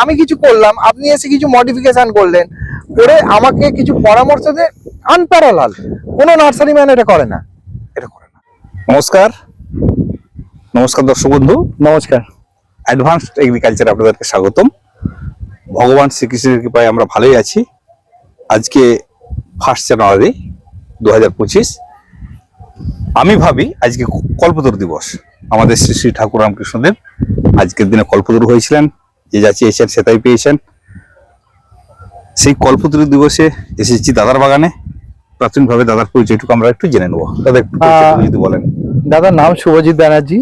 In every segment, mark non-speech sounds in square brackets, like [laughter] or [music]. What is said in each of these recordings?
আমি কিছু করলাম আপনি এসে কিছু মডিফিকেশন করলেন করে আমাকে কিছু পরামর্শ দিয়ে আনপ্যারালাল কোনো নার্সারি ম্যান এটা করে না। এটা করে না। নমস্কার। নমস্কার দর্শক বন্ধু। নমস্কার। অ্যাডভান্সড এগ্রিকালচার আপনাদেরকে স্বাগতম। ভগবান শ্রীকৃষ্ণের কৃপায় আমরা ভালোই আছি। আজকে ফার্স্ট জানুয়ারি দু হাজার পঁচিশ। আমি ভাবি আজকে কল্পতরু দিবস। আমাদের শ্রী শ্রী ঠাকুর রামকৃষ্ণদেব আজকের দিনে কল্পতরু হয়েছিলেন। যে যাচ্ছি চেয়েছেন সেটাই পেয়েছেন। সেই কল্পতরু দিবসে এসেছি দাদার বাগানে। প্রাথমিকভাবে দাদার পরিচয়টুকু আমরা একটু জেনে নেব। দাদা একটু যদি বলেন। দাদার নাম শুভজিৎ ব্যানার্জি।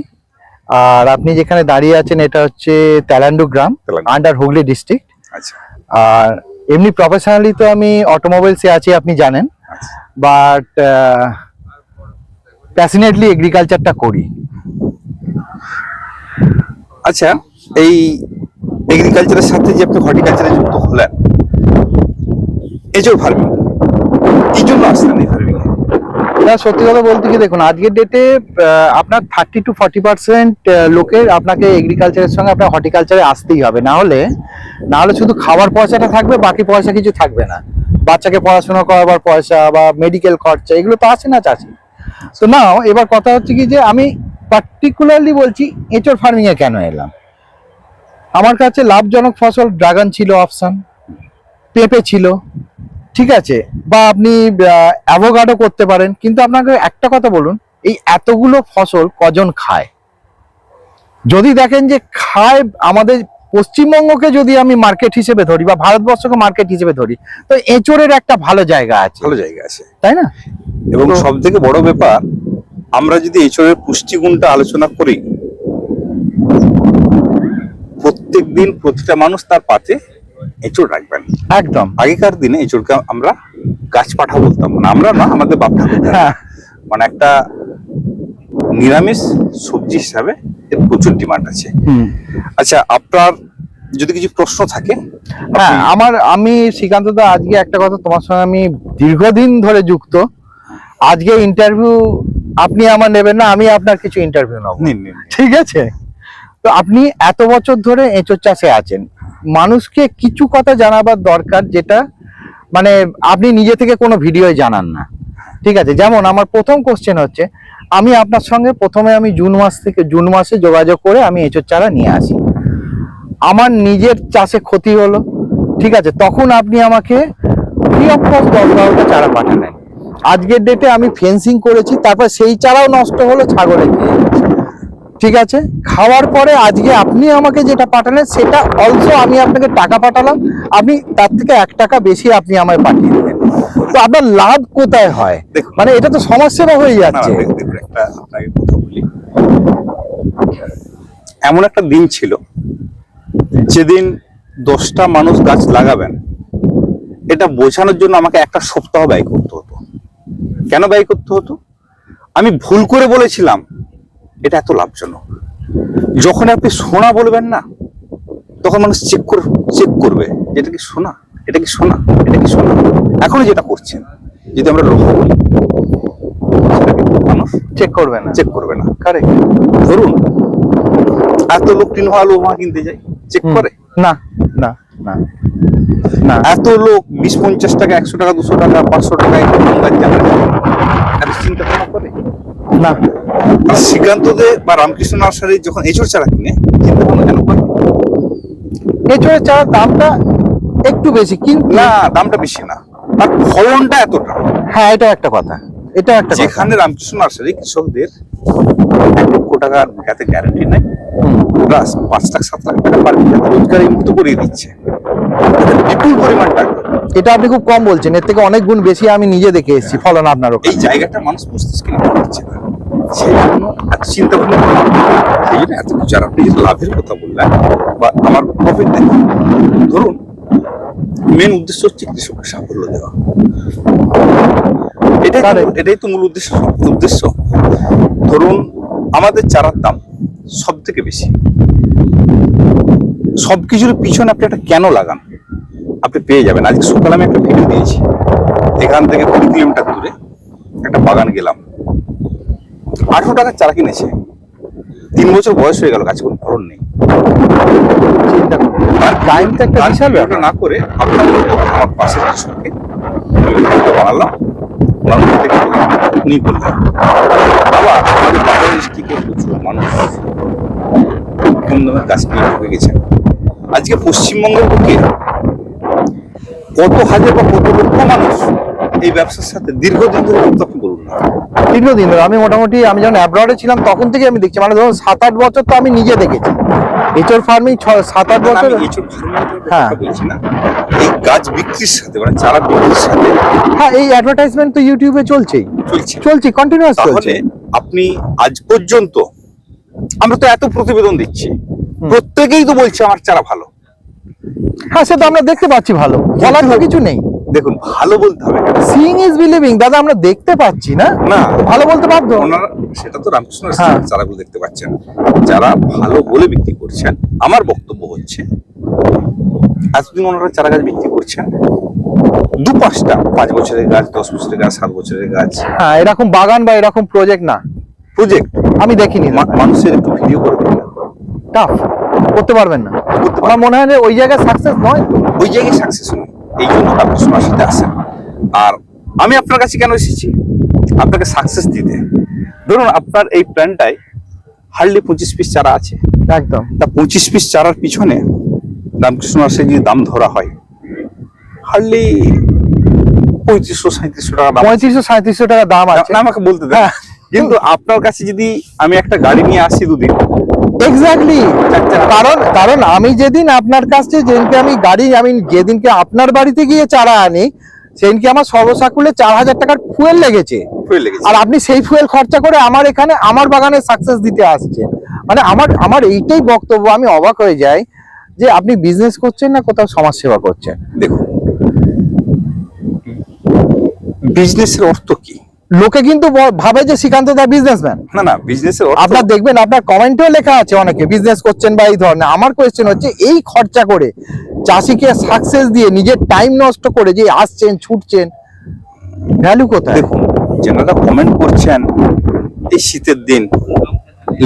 আর আপনি যেখানে দাঁড়িয়ে আছেন এটা হচ্ছে তেলান্ডু গ্রাম। আন্ডার হুগলি ডিস্ট্রিক্ট আচ্ছা। আর এমনি প্রফেশনালি তো আমি অটোমোবাইলসে আছি আপনি জানেন। বাট প্যাসিনেটলি এগ্রিকালচারটা করি। আচ্ছা এই এগ্রিকালচারের সাথে যে আপনি হর্টিকালচারে যুক্ত হলেন এজোর ফার্মিং কি জন্য আসলেন এই ফার্মিং না, সত্যি কথা বলতে কি দেখুন, আজকের ডেটে আপনার থার্টি টু ফর্টি পার্সেন্ট লোকের আপনাকে এগ্রিকালচারের সঙ্গে আপনার হর্টিকালচারে আসতেই হবে। না হলে না হলে শুধু খাবার পয়সাটা থাকবে, বাকি পয়সা কিছু থাকবে না। বাচ্চাকে পড়াশোনা করাবার পয়সা বা মেডিকেল খরচা, এগুলো তো আছে না চাষি? তো না এবার কথা হচ্ছে কি যে, আমি পার্টিকুলারলি বলছি, এঁচড় ফার্মিং এ কেন এলাম? আমার কাছে লাভজনক ফসল ড্রাগন ছিল অপশান। পেঁপে ছিল। ঠিক আছে? বা আপনি অ্যাভোগাডো করতে পারেন। কিন্তু আপনাকে একটা কথা বলুন এই এতগুলো ফসল কজন খায়? যদি দেখেন যে খায় আমাদের পশ্চিমবঙ্গকে যদি আমি মার্কেট হিসেবে ধরি বা ভারতবর্ষকে মার্কেট হিসেবে ধরি তো এঁচড়ের একটা ভালো জায়গা আছে। ভালো জায়গা আছে। তাই না? এবং সব থেকে বড় ব্যাপার আমরা যদি এঁচড়ের পুষ্টিগুণটা আলোচনা করি প্রত্যেক দিন প্রতিটা মানুষ তার পাতে এঁচড় রাখবেন। একদম। আগেকার দিনে এঁচড়কে আমরা গাছ পাঠা বলতাম। না আমরা না আমাদের বাপ। হ্যাঁ। মানে একটা নিরামিষ সবজি হিসাবে এর প্রচুর ডিমান্ড আছে। আচ্ছা আপনার যদি কিছু প্রশ্ন থাকে হ্যাঁ আমার আমি শ্রীকান্ত দা আজকে একটা কথা তোমার সঙ্গে আমি দীর্ঘদিন ধরে যুক্ত। আজকে ইন্টারভিউ আপনি আমার নেবেন না আমি আপনার কিছু ইন্টারভিউ নেব। ঠিক আছে? তো আপনি এত বছর ধরে এঁচোর চাষে আছেন, মানুষকে কিছু কথা জানাবার দরকার যেটা মানে আপনি নিজে থেকে কোনো ভিডিও জানান না। ঠিক আছে, যেমন আমার প্রথম কোশ্চেন হচ্ছে, আমি আপনার সঙ্গে প্রথমে আমি জুন মাস থেকে, জুন মাসে যোগাযোগ করে আমি এঁচোর চারা নিয়ে আসি। আমার নিজের চাষে ক্ষতি হলো, ঠিক আছে, তখন আপনি আমাকে ফ্রি অফ কস্ট দশ বারোটা চারা পাঠালেন। আজকের ডেটে আমি ফেন্সিং করেছি, তারপর সেই চারাও নষ্ট হলো ছাগলে খেয়ে। ঠিক আছে? খাওয়ার পরে আজকে আপনি আমাকে যেটা পাঠালেন সেটা অলসো আমি আপনাকে টাকা পাঠালাম। আপনি তার থেকে এক টাকা বেশি আপনি আমায় পাঠিয়ে দিলেন। তো আপনার লাভ কোথায় হয়। মানে এটা তো সমাজসেবা হয়ে যাচ্ছে। এমন একটা দিন ছিল যেদিন দশটা মানুষ গাছ লাগাবেন এটা বোঝানোর জন্য আমাকে একটা সপ্তাহ ব্যয় করতে হতো। কেন ব্যয় করতে হতো? আমি ভুল করে বলেছিলাম এটা এত লাভজনক। যখন আপনি সোনা বলবেন না তখন মানুষ চেক করে চেক করবে এটা কি সোনা? এটা কি সোনা? এটা কি সোনা? এখনও যেটা করছেন যদি আমরা লোহা বলি মানুষ চেক করবে না। চেক করবে না। কারেক্ট ধরুন এত লোক টিন হওয়া লোহা কিনতে যায় চেক করে? না না না না। এত লোক বিশ পঞ্চাশ টাকা একশো টাকা দুশো টাকা পাঁচশো টাকা একটা চিন্তা ভাবনা করে? না। শ্রীকান্ত দে বা রামকৃষ্ণ নার্সারি যখন এঁচড় চারা কিনে চিন্তা ভাবনা কেন করে? এঁচড়ের চারার দামটা একটু বেশি কিন্তু না দামটা বেশি না। তার ফলনটা এতটা। হ্যাঁ এটা একটা কথা। এটা একটা যেখানে রামকৃষ্ণ নার্সারি কৃষকদের এক লক্ষ টাকার বিঘাতে গ্যারান্টি নেই। প্লাস পাঁচ লাখ সাত লাখ টাকা পার বিঘাতে রোজগার এই মুহূর্তে করিয়ে দিচ্ছে। বিপুল পরিমাণ টাকা। এটা আপনি খুব কম বলছেন এর থেকে অনেক গুণ বেশি আমি নিজে দেখে এসেছি ফলন আপনার এই জায়গাটা মানুষ মস্তিষ্কে নিতে পারছে না। সেই জন্য এত চিন্তা ভাবনা সেই জন্য এত কিছু আপনি লাভের কথা বললেন বা আমার প্রফিট দেখুন ধরুন মেন উদ্দেশ্য হচ্ছে কৃষককে সাফল্য দেওয়া। এটাই তো- এটাই তো মূল উদ্দেশ্য। উদ্দেশ্য ধরুন আমাদের চারার দাম সব থেকে বেশি। সবকিছুর পিছনে আপনি একটা কেন লাগান? আপনি পেয়ে যাবেন। আজকে সকালে আমি একটা ভিডিও দিয়েছি। এখান থেকে কুড়ি কিলোমিটার দূরে একটা বাগান গেলাম। আঠারো টাকার চারা কিনেছে। তিন বছর বয়স হয়ে গেল গাছ কোনো ফলন নেই। চিন্তা করুন টাইমটা একটা তার বিশাল ব্যাপার। না করে আপনার আমার কৃষককে বানালাম। ওনার মধ্যে উনি বললেন বাবা আমাদের বাজার ডিস্ট্রিক্টে প্রচুর মানুষ কম দামের গাছ নিয়ে ঢুকে গেছেন আজকে পশ্চিমবঙ্গের বুকে কত হাজার বা কত লক্ষ মানুষ এই ব্যবসার সাথে দীর্ঘদিন ধরে যুক্ত আপনি বলুন না। দীর্ঘদিন ধরে আমি মোটামুটি আমি যখন অ্যাব্রডে ছিলাম তখন থেকে আমি দেখছি। মানে ধরুন সাত আট বছর তো আমি নিজে দেখেছি। এচোর ফার্মিং সাত আট বছর হ্যাঁ। কথা বলছি না। এই গাছ বিক্রির সাথে মানে চারা বিক্রির সাথে হ্যাঁ এই অ্যাডভার্টাইজমেন্ট তো ইউটিউবে চলছেই। চলছে। চলছে কন্টিনিউয়াস চলছে। আপনি আজ পর্যন্ত আমরা তো এত প্রতিবেদন দিচ্ছি। প্রত্যেকেই তো বলছে আমার চারা ভালো। হ্যাঁ সে তো আমরা দেখতে পাচ্ছি ভালো। বলার তো কিছু নেই। দেখুন ভালো বলতে হবে? সিইং ইজ বিলিভিং দাদা আমরা দেখতে পাচ্ছি না? না। ভালো বলতে বাধ্য? ওনারা সেটা তো রামকৃষ্ণ হ্যাঁ। চারাগুলো দেখতে পাচ্ছেন। যারা ভালো বলে বিক্রি করছেন আমার বক্তব্য হচ্ছে এতদিন ওনারা চারা গাছ বিক্রি করছেন দু পাঁচটা পাঁচ বছরের গাছ দশ বছরের গাছ সাত বছরের গাছ। হ্যাঁ এরকম বাগান বা এরকম প্রজেক্ট না। প্রজেক্ট আমি দেখিনি মানুষের একটু ভিডিও করে টাফ করতে পারবেন না। আমার মনে হয় যে ওই জায়গায় সাকসেস নয়। ওই জায়গায় সাকসেস নয়। এই জন্য আপনি সোনার সাথে আসেন আর আমি আপনার কাছে কেন এসেছি? আপনাকে সাকসেস দিতে। ধরুন আপনার এই প্ল্যানটায় হার্ডলি পঁচিশ পিস চারা আছে। একদম। তা পঁচিশ পিস চারার পিছনে রামকৃষ্ণ আসে যদি দাম ধরা হয়। হার্ডলি পঁয়ত্রিশশো সাঁত্রিশশো টাকা দাম। পঁয়ত্রিশশো সাঁত্রিশশো টাকা দাম আছে। আমাকে বলতে দেন। কিন্তু আপনার কাছে যদি আমি একটা গাড়ি নিয়ে আসি দুদিন এক্স্যাক্টলি কারণ কারণ আমি যেদিন আপনার কাছে যেদিনকে আমি গাড়ি আমি যেদিনকে আপনার বাড়িতে গিয়ে চারা আনি সেদিনকে আমার সর্বসাকুলে চার হাজার টাকার ফুয়েল লেগেছে। লেগেছে। আর আপনি সেই ফুয়েল খরচা করে আমার এখানে আমার বাগানে সাকসেস দিতে আসছে মানে আমার আমার এইটাই বক্তব্য আমি অবাক হয়ে যাই যে আপনি বিজনেস করছেন না কোথাও সমাজ সেবা করছেন? দেখুন বিজনেসের অর্থ কি? লোকে কিন্তু ভাবে যে শ্রীকান্ত দা বিজনেসম্যান না না বিজনেসের অর্থ আপনার দেখবেন আপনার কমেন্টেও লেখা আছে অনেকে বিজনেস করছেন বা এই ধরনের। আমার কোয়েশ্চেন হচ্ছে এই খরচা করে চাষিকে সাকসেস দিয়ে নিজের টাইম নষ্ট করে যে আসছেন ছুটছেন ভ্যালু কোথায়? দেখুন যেনারা কমেন্ট করছেন এই শীতের দিন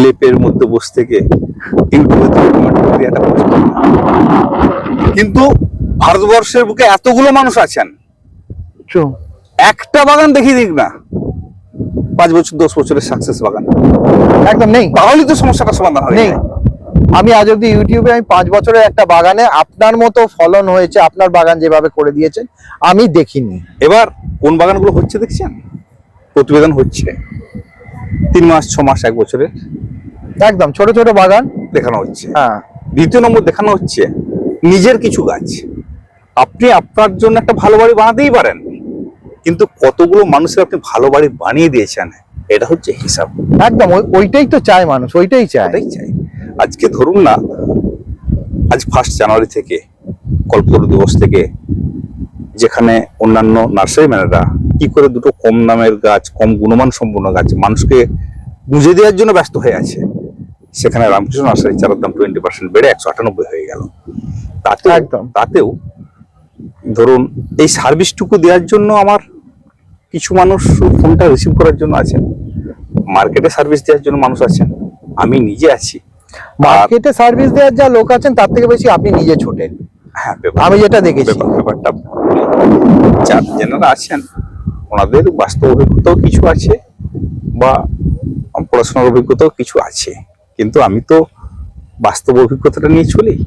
লেপের মধ্যে বসে থেকে ইউটিউবে একটা কিন্তু ভারতবর্ষের বুকে এতগুলো মানুষ আছেন. একটা বাগান দেখিয়ে দিক না। পাঁচ বছর দশ বছরের সাকসেস বাগান। একদম নেই। তাহলেই তো সমস্যাটা সমাধান হয়ে নেই। আমি আজ অব্দি ইউটিউবে আমি পাঁচ বছরের একটা বাগানে আপনার মতো ফলন হয়েছে আপনার বাগান যেভাবে করে দিয়েছেন আমি দেখিনি। এবার কোন বাগানগুলো হচ্ছে দেখছেন? প্রতিবেদন হচ্ছে। তিন মাস ছ মাস এক বছরের একদম ছোট ছোট বাগান। দেখানো হচ্ছে। হ্যাঁ। দ্বিতীয় নম্বর দেখানো হচ্ছে নিজের কিছু গাছ। আপনি আপনার জন্য একটা ভালো বাড়ি বানাতেই পারেন। কিন্তু কতগুলো মানুষের আপনি ভালো বাড়ি বানিয়ে দিয়েছেন এটা হচ্ছে হিসাব। একদম ওই- ওইটাই তো চায় মানুষ ওইটাই চায় চাই। আজকে ধরুন না আজ ফার্স্ট জানুয়ারি থেকে কল্পতরু দিবস থেকে যেখানে অন্যান্য নার্সারি ম্যানেরা কি করে দুটো কম দামের গাছ কম গুণমান সম্পন্ন গাছ মানুষকে বুঝে দেওয়ার জন্য ব্যস্ত হয়ে আছে। সেখানে রামকৃষ্ণ নার্সারি চারার দাম টোয়েন্টি পার্সেন্ট বেড়ে একশো আটানব্বই হয়ে গেল। তাতেও একদম। তাতেও ধরুন এই সার্ভিসটুকু দেওয়ার জন্য আমার কিছু মানুষ ফোনটা রিসিভ করার জন্য আছেন মার্কেটে সার্ভিস দেওয়ার জন্য মানুষ আছেন আমি নিজে আছি। মার্কেটে সার্ভিস দেওয়ার যা লোক আছেন তার থেকে বেশি আপনি নিজে ছোটেন। হ্যাঁ আমি যেটা দেখেছি। ব্যাপার- ব্যাপারটা যার যেনারা আছেন ওনাদের বাস্তব অভিজ্ঞতাও কিছু আছে বা পড়াশোনার অভিজ্ঞতাও কিছু আছে। কিন্তু আমি তো বাস্তব অভিজ্ঞতাটা নিয়ে চলি।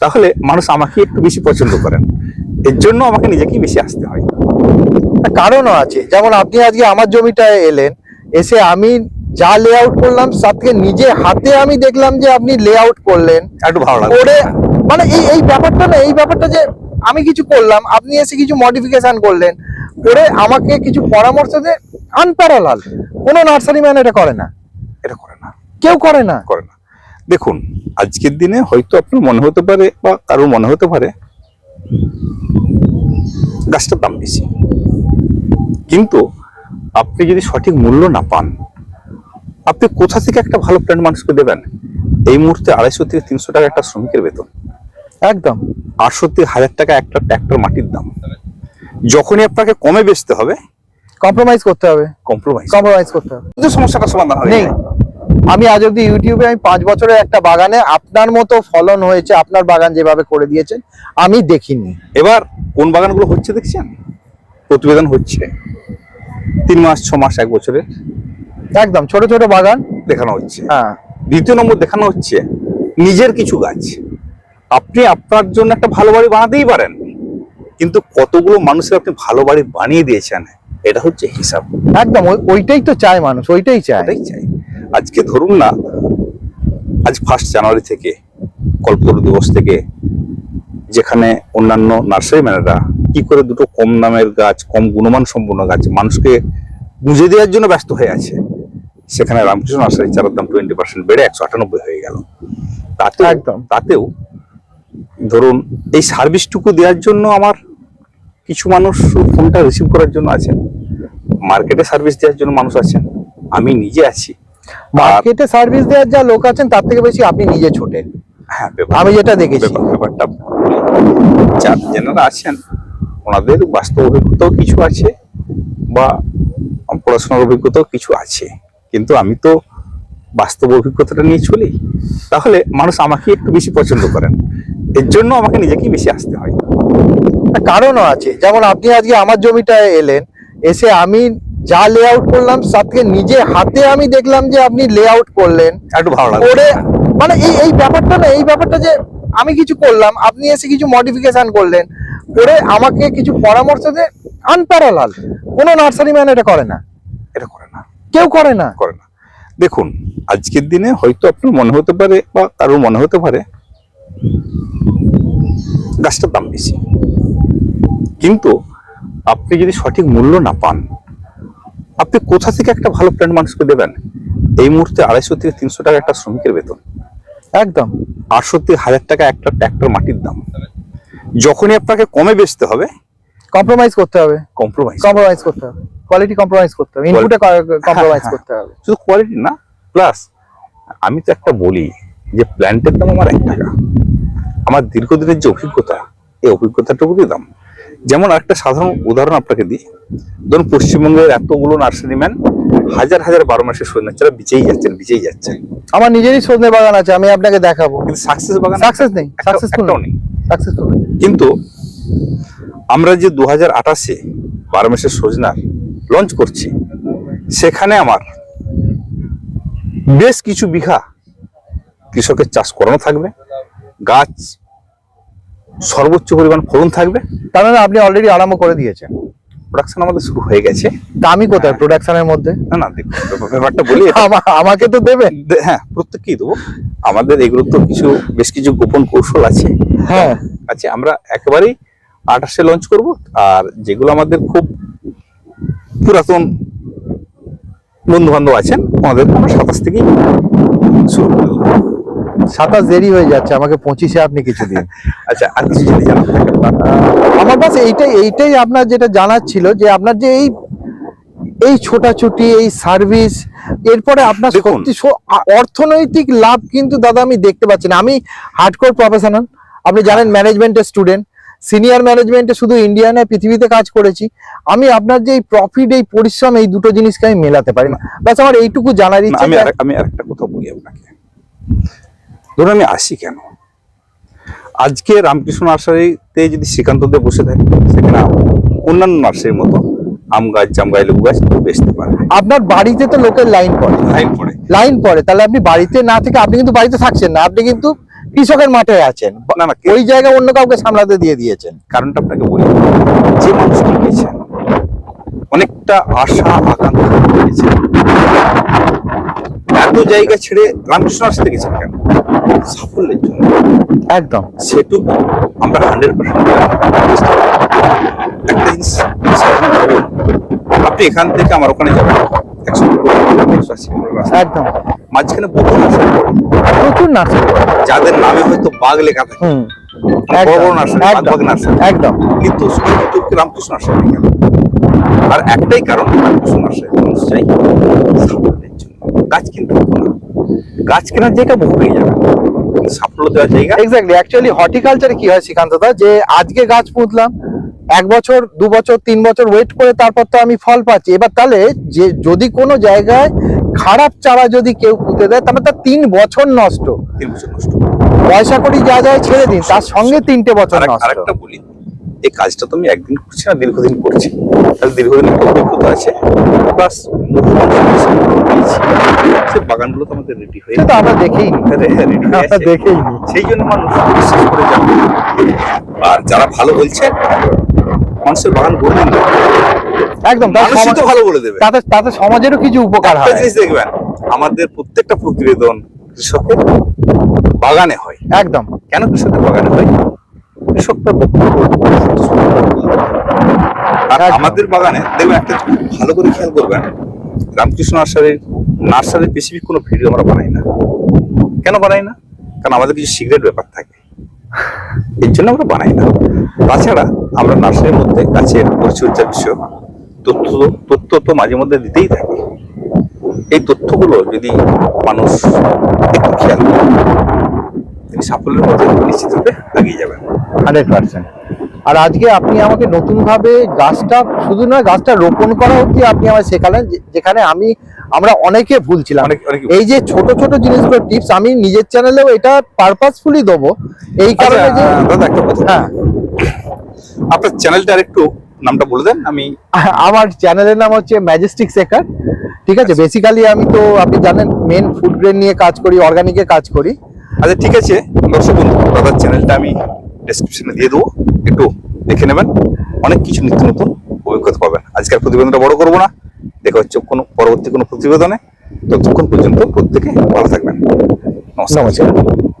তাহলে মানুষ আমাকে একটু বেশি পছন্দ করেন। এর জন্য আমাকে নিজেকেই বেশি আসতে হয়। কারণও আছে। যেমন আপনি আজকে আমার জমিটায় এলেন এসে আমি যা লেআউট করলাম থেকে নিজে হাতে আমি দেখলাম যে আপনি লেআউট করলেন। একটু ভালো করে মানে এই এই ব্যাপারটা না এই ব্যাপারটা যে আমি কিছু করলাম আপনি এসে কিছু মডিফিকেশন করলেন করে আমাকে কিছু পরামর্শ দিয়ে আনপ্যারালাল কোনো নার্সারি ম্যান এটা করে না। এটা করে না। কেউ করে না। করে না। দেখুন আজকের দিনে হয়তো আপনার মনে হতে পারে বা কারোর মনে হতে পারে গাছটার দাম বেশি। কিন্তু আপনি যদি সঠিক মূল্য না পান আপনি কোথা থেকে একটা ভালো প্ল্যান্ট মানুষকে দেবেন? এই মুহূর্তে আড়াইশো থেকে তিনশো টাকা একটা শ্রমিকের বেতন। একদম। আটশো থেকে হাজার টাকা একটা ট্র্যাক্টর মাটির দাম। যখনই আপনাকে কমে বেচতে হবে কম্প্রোমাইজ করতে হবে। কম্প্রোমাইজ কম্প্রোমাইজ করতে হবে। সমস্যাটা সমাধান নেই। আমি আজ অব্দি ইউটিউবে আমি পাঁচ বছরের একটা বাগানে আপনার মতো ফলন হয়েছে আপনার বাগান যেভাবে করে দিয়েছেন আমি দেখিনি। এবার কোন বাগানগুলো হচ্ছে দেখছেন? প্রতিবেদন হচ্ছে। তিন মাস ছ মাস এক বছরের একদম ছোট ছোট বাগান। দেখানো হচ্ছে। হ্যাঁ। দ্বিতীয় নম্বর দেখানো হচ্ছে নিজের কিছু গাছ। আপনি আপনার জন্য একটা ভালো বাড়ি বানাতেই পারেন কিন্তু কতগুলো মানুষের আপনি ভালো বাড়ি বানিয়ে দিয়েছেন এটা হচ্ছে হিসাব। একদম ওই- ওইটাই তো চায় মানুষ ওইটাই চায়। ওটাই চাই আজকে ধরুন না আজ ফার্স্ট জানুয়ারি থেকে কল্পতরু দিবস থেকে যেখানে অন্যান্য নার্সারি ম্যানেরা কি করে দুটো কম দামের গাছ কম গুণমান সম্পন্ন গাছ মানুষকে বুঝে দেওয়ার জন্য ব্যস্ত হয়ে আছে সেখানে রামকৃষ্ণ নার্সারি চারার দাম টোয়েন্টি পার্সেন্ট বেড়ে একশো আটানব্বই হয়ে গেল তাতে একদম। তাতেও ধরুন এই সার্ভিসটুকু দেওয়ার জন্য আমার কিছু মানুষ ফোনটা রিসিভ করার জন্য আছেন মার্কেটে সার্ভিস দেওয়ার জন্য মানুষ আছেন আমি নিজে আছি মার্কেটে সার্ভিস দেওয়ার যা লোক আছেন তার থেকে বেশি আপনি নিজে ছোটেন। হ্যাঁ আমি যেটা দেখেছি। ব্যাপার- ব্যাপারটা যার যেনারা আছেন ওনাদের বাস্তব অভিজ্ঞতাও কিছু আছে বা পড়াশোনার অভিজ্ঞতাও কিছু আছে। কিন্তু আমি তো বাস্তব অভিজ্ঞতাটা নিয়ে চলি। তাহলে মানুষ আমাকে একটু বেশি পছন্দ করেন। এর জন্য আমাকে নিজেকেই বেশি আসতে হয়। কারণও আছে। যেমন আপনি আজকে আমার জমিটায় এলেন এসে আমি যা লেআউট করলাম থেকে নিজে হাতে আমি দেখলাম যে আপনি লেআউট করলেন। একটু ভালো লাগে করে মানে এই এই ব্যাপারটা না এই ব্যাপারটা যে আমি কিছু করলাম আপনি এসে কিছু মডিফিকেশন করলেন করে আমাকে কিছু পরামর্শ দিয়ে আনপ্যারালাল কোনো নার্সারি ম্যান এটা করে না। এটা করে না। কেউ করে না। করে না। দেখুন আজকের দিনে হয়তো আপনার মনে হতে পারে বা কারোর মনে হতে পারে গাছটার দাম বেশি। কিন্তু আপনি যদি সঠিক মূল্য না পান আপনি কোথা থেকে একটা ভালো প্ল্যান্ট মানুষকে দেবেন? এই মুহূর্তে আড়াইশো থেকে তিনশো টাকা একটা শ্রমিকের বেতন। একদম। আটশো থেকে হাজার টাকা একটা ট্র্যাক্টর মাটির দাম। যখনই আপনাকে কমে বেচতে হবে কম্প্রোমাইজ করতে হবে। কম্প্রোমাইজ কম্প্রোমাইজ করতে হবে। কোয়ালিটি কম্প্রোমাইজ করতে হবে। ইনপুটে কম্প্রোমাইজ হ্যাঁ, করতে হবে। শুধু কোয়ালিটি না প্লাস আমি তো একটা বলি যে প্ল্যান্টের দাম আমার এক টাকা। আমার দীর্ঘদিনের যে অভিজ্ঞতা এই অভিজ্ঞতাটুকুরই দাম। যেমন একটা সাধারণ উদাহরণ আপনাকে দিই। ধরুন পশ্চিমবঙ্গের এতগুলো নার্সারিম্যান হাজার হাজার বারো মাসের সৈন্যাচারা বিচেই যাচ্ছেন বিচেই যাচ্ছেন। আমার নিজেরই সজনে বাগান আছে আমি আপনাকে দেখাবো। কিন্তু সাকসেস বাগান সাকসেস নেই সাকসেসফুল নেই সাকসেসফুল কিন্তু আমরা যে দু হাজার আঠাশে বারো মাসের সজনার লঞ্চ করছি সেখানে আমার বেশ কিছু বিঘা কৃষকের চাষ করানো থাকবে। গাছ সর্বোচ্চ পরিমাণ ফলন থাকবে। তার মানে আপনি অলরেডি আরম্ভ করে দিয়েছেন। প্রোডাকশন আমাদের শুরু হয়ে গেছে। তা আমি কোথায়? প্রোডাকশনের মধ্যে? না না দেখুন ব্যাপারটা বলি। [laughs] আমাকে তো দেবেন হ্যাঁ প্রত্যেককেই দেবো। আমাদের এগুলো তো কিছু বেশ কিছু গোপন কৌশল আছে। হ্যাঁ। আছে আমরা একেবারেই আঠাশে লঞ্চ করব। আর যেগুলো আমাদের খুব পুরাতন বন্ধু বান্ধব আছেন আমাদের আমরা সাতাশ থেকেই শুরু করে দেবো। সাতাশ দেরি হয়ে যাচ্ছে আমাকে পঁচিশে আপনি কিছু দিন [laughs] আচ্ছা আর কিছু যদি? আমার কাছে এইটাই এইটাই আপনার যেটা জানার ছিল যে আপনার যে এই এই ছোটাছুটি এই সার্ভিস এরপরে আপনার সত্যি অর্থনৈতিক লাভ কিন্তু দাদা আমি দেখতে পাচ্ছি না। আমি হার্ডকোর প্রফেশনাল আপনি জানেন ম্যানেজমেন্টের স্টুডেন্ট সিনিয়র ম্যানেজমেন্টে শুধু ইন্ডিয়ানে পৃথিবীতে কাজ করেছি। আমি আপনার যে এই প্রফিট এই পরিশ্রম এই দুটো জিনিসকে আমি মেলাতে পারি না। ব্যাস আমার এইটুকু জানার ইচ্ছে আমি আরেকটা কথা বলি আপনাকে। ধরুন আমি আসি কেন? আজকে রামকৃষ্ণ নার্সারিতে যদি শ্রীকান্ত দেব বসে থাকে সেখানে অন্যান্য নার্সারির মতো আম গাছ জাম গাছ লেবু গাছ বেচতে পারবে আপনার বাড়িতে তো লোকের লাইন পড়ে। লাইন পড়ে। লাইন পড়ে। তাহলে আপনি বাড়িতে না থেকে আপনি কিন্তু বাড়িতে থাকছেন না আপনি কিন্তু কৃষকের মাঠে আছেন। না না ওই জায়গায় অন্য কাউকে সামলাতে দিয়ে দিয়েছেন। কারণটা আপনাকে বলি যে মানুষটি পেয়েছেন অনেকটা আশা আকাঙ্ক্ষা পেয়েছেন। এত জায়গা ছেড়ে রামকৃষ্ণ আসতে গেছেন কেন? সাফল্যের জন্য। একদম। সেটুকু আমরা হান্ড্রেড পার্সেন্ট একটা জিনিস আপনি এখান থেকে আমার ওখানে যাবেন। একশো। একদম। মাঝখানে বহু নার্সারি পড়ে, প্রচুর নার্সারি যাদের নামে হয়তো বাঘ লেখা থাকে। হুম। বড় বড় একদম, নার্সারি বাঘ একদম, নার্সারি একদম। কিন্তু রামকৃষ্ণ নার্সারি আর একটাই কারণ রামকৃষ্ণ নার্সারি মানুষ চাই সাফল্যের জন্য। গাছ কিনতে না। গাছ কেনার জায়গা বহু পেয়ে যাবে সাফল্য দেওয়ার জায়গা। এক্স্যাক্টলি অ্যাকচুয়ালি হর্টিকালচারে কি হয় শ্রীকান্ত দা? যে আজকে গাছ পুঁতলাম এক বছর দু বছর তিন বছর ওয়েট করে তারপর তো আমি ফল পাচ্ছি। এবার তাহলে যে যদি কোনো জায়গায় খারাপ চারা যদি কেউ পুঁতে দেয় তাহলে তার তিন বছর নষ্ট। তিন বছর নষ্ট। পয়সা করি যা যায় ছেড়ে দিন তার সঙ্গে তিনটে বছর আরেক- নষ্ট। আরেকটা বলি। এই কাজটা তো আমি একদিন করছি না দীর্ঘদিন করছি। তাহলে দীর্ঘদিন অভিজ্ঞতা আছে। প্লাস সে বাগানগুলো তো আমাদের রেডি হয়ে তো আমরা দেখেই হয়ে দেখেই সেই জন্য মানুষ বিশ্বাস করে যাবে। আর যারা ভালো বলছে মানুষের বাগান বলবেন একদম তো ভালো বলে দেবে। তাতে তাতে সমাজেরও কিছু উপকার হয়। জিনিস দেখবেন আমাদের প্রত্যেকটা প্রতিবেদন কৃষকের বাগানে হয়। একদম। কেন কৃষকের বাগানে হয়? কৃষক তার বক্তব্য আর আমাদের বাগানে দেখবেন একটা ভালো করে খেয়াল করবেন রামকৃষ্ণ নার্সারির নার্সারির স্পেসিফিক কোনো ভিডিও আমরা বানাই না। কেন বানাই না? কারণ আমাদের কিছু সিক্রেট ব্যাপার থাকে। এর জন্য আমরা বানাই না। তাছাড়া আমরা নার্সারির মধ্যে গাছের পরিচর্যা বিষয়ক তথ্য তথ্য তো মাঝে মধ্যে দিতেই থাকি। এই তথ্যগুলো যদি মানুষ একটু খেয়াল করে তিনি সাফল্যের মধ্যে নিশ্চিতভাবে এগিয়ে যাবেন। Hundred percent. আর আজকে আপনি আমাকে নতুন ভাবে গাছটা শুধু নয় গাছটা রোপণ করা অব্দি আপনি আমায় শেখালেন যেখানে আমি আমরা অনেকে ভুলছিলাম এই যে ছোট ছোট জিনিসগুলো টিপস আমি নিজের চ্যানেলেও এটা পারপাসফুলি দেবো। এই কারণে আচ্ছা, যে দাদা একটা কথা। হ্যাঁ। আপনার চ্যানেলটা একটু নামটা বলে দেন আমি [laughs] আমার চ্যানেলের নাম হচ্ছে ম্যাজেস্টিক সেকার। ঠিক আছে? বেসিক্যালি আমি তো আপনি জানেন মেন ফুড গ্রেন নিয়ে কাজ করি অর্গানিকে কাজ করি। আচ্ছা ঠিক আছে। দর্শক বন্ধু, দাদার চ্যানেলটা আমি ডেসক্রিপশনে দিয়ে দেবো। একটু দেখে নেবেন। অনেক কিছু নিত্য নতুন অভিজ্ঞতা পাবেন। আজকের প্রতিবেদনটা বড় করব না। দেখা হচ্ছে কোনো পরবর্তী কোনো প্রতিবেদনে। ততক্ষণ পর্যন্ত প্রত্যেকে ভালো থাকবেন। নমস্কার।